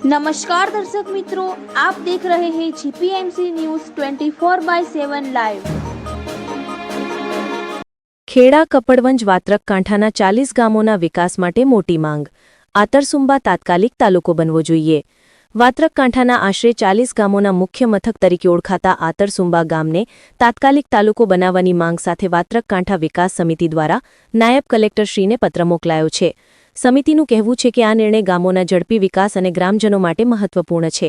નમસ્કાર દર્શક મિત્રો આપ દેખ રહે હૈ GPMC news 24 by 7 live Kheda Kapadvanj Vatrak કાંઠાના ચાલીસ ગામોના વિકાસ માટે મોટી માંગ. આતરસુંબા તાત્કાલિક તાલુકો બનવો જોઈએ. વાત્રક કાંઠાના આશરે ચાલીસ ગામોના મુખ્ય મથક તરીકે ઓળખાતા આતરસુંબા ગામને તાત્કાલિક તાલુકો બનાવવાની માંગ સાથે વાત્રક કાંઠા વિકાસ સમિતિ દ્વારા નાયબ કલેક્ટરશ્રીને પત્ર મોકલાયો છે. સમિતિનું કહેવું છે કે આ નિર્ણય ગામોના ઝડપી વિકાસ અને ગ્રામજનો માટે મહત્વપૂર્ણ છે.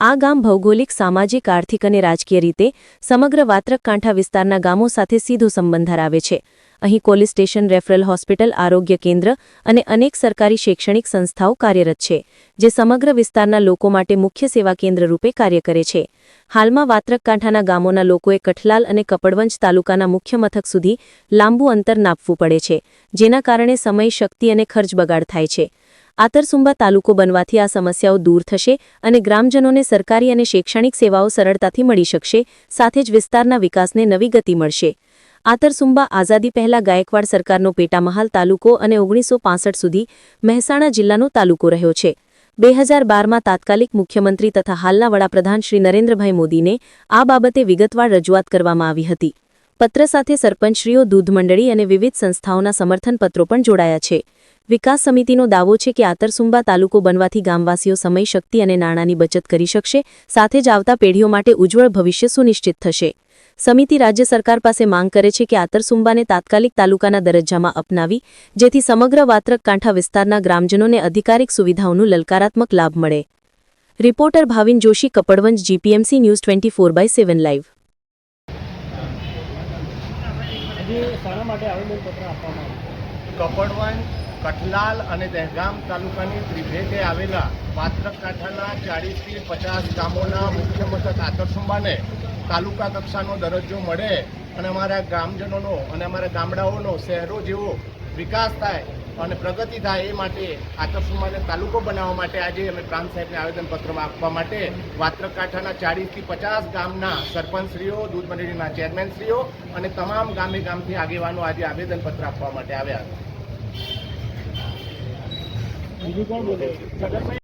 આ ગામ ભૌગોલિક, સામાજિક, આર્થિક અને રાજકીય રીતે સમગ્ર વાત્રક કાંઠા વિસ્તારના ગામો સાથે સીધો સંબંધ ધરાવે છે. અહીં પોલીસ સ્ટેશન, રેફરલ હોસ્પિટલ, આરોગ્ય કેન્દ્ર અને અનેક સરકારી શૈક્ષણિક સંસ્થાઓ કાર્યરત છે, જે સમગ્ર વિસ્તારના લોકો માટે મુખ્ય સેવા કેન્દ્ર રૂપે કાર્ય કરે છે. હાલમાં વાત્રક કાંઠાના ગામોના લોકોએ કઠલાલ અને કપડવંજ તાલુકાના મુખ્ય મથક સુધી લાંબુ અંતર નાપવું પડે છે, જેના કારણે સમય, શક્તિ અને ખર્ચ બગાડ થાય છે. આતરસુંબા તાલુકો બનવાથી આ સમસ્યાઓ દૂર થશે અને ગ્રામજનોને સરકારી અને શૈક્ષણિક સેવાઓ સરળતાથી મળી શકશે, સાથે જ વિસ્તારના વિકાસને નવી ગતિ મળશે. આતરસુંબા આઝાદી પહેલા ગાયકવાડ સરકારનો પેટામહાલ તાલુકો અને ઓગણીસો સુધી મહેસાણા જિલ્લાનો તાલુકો રહ્યો છે. બે હજાર બારમાં તાત્કાલિક મુખ્યમંત્રી તથા હાલના વડાપ્રધાન શ્રી નરેન્દ્રભાઈ મોદીને આ બાબતે વિગતવાર રજૂઆત કરવામાં આવી હતી. પત્ર સાથે સરપંચશ્રીઓ દૂધ મંડળી અને વિવિધ સંસ્થાઓના સમર્થન પત્રો પણ જોડાયા છે. વિકાસ સમિતિનો દાવો છે કે આતરસુંબા તાલુકો બનવાથી ગામવાસીઓ સમય, શક્તિ અને નાણાંની બચત કરી શકશે, સાથે જ આવતા પેઢીઓ માટે ઉજ્જવળ ભવિષ્ય સુનિશ્ચિત થશે. સમિતિ રાજ્ય સરકાર પાસે માંગ કરે છે કે આતરસુંબાને તાત્કાલિક તાલુકાના દરજ્જામાં અપનાવી, જેથી સમગ્ર વાત્રક કાંઠા વિસ્તારના ગ્રામજનોને અધિકારિક સુવિધાઓનું લલકારાત્મક લાભ મળે. Reporter Bhavin Joshi, Kapadvanj, GPMC news twenty four by seven live. આજે શાના માટે આવેદનપત્ર આપવામાં આવ્યું. કપડવન કઠલાલ અને દહેગામ તાલુકાની ત્રિભેટે આવેલા પાત્રકાંઠાના ચાળીસથી પચાસ ગામોના મુખ્ય મથક આતરસુંબાને તાલુકા કક્ષાનો દરજ્જો મળે અને અમારા ગ્રામજનોનો અને અમારા ગામડાઓનો શહેરો જેવો વિકાસ થાય અને પ્રગતિ થાય એ માટે આતરસુંબાને તાલુકો બનાવવા માટે આજે અમે પ્રાંત સાહેબને આવેદનપત્રમાં આપવા માટે વાત્રકાંઠાના ચાળીસથી પચાસ ગામના સરપંચશ્રીઓ, દૂધ મંડળીના ચેરમેનશ્રીઓ અને તમામ ગામે ગામથી આગેવાનો આજે આવેદનપત્ર આપવા માટે આવ્યા. છગનભાઈ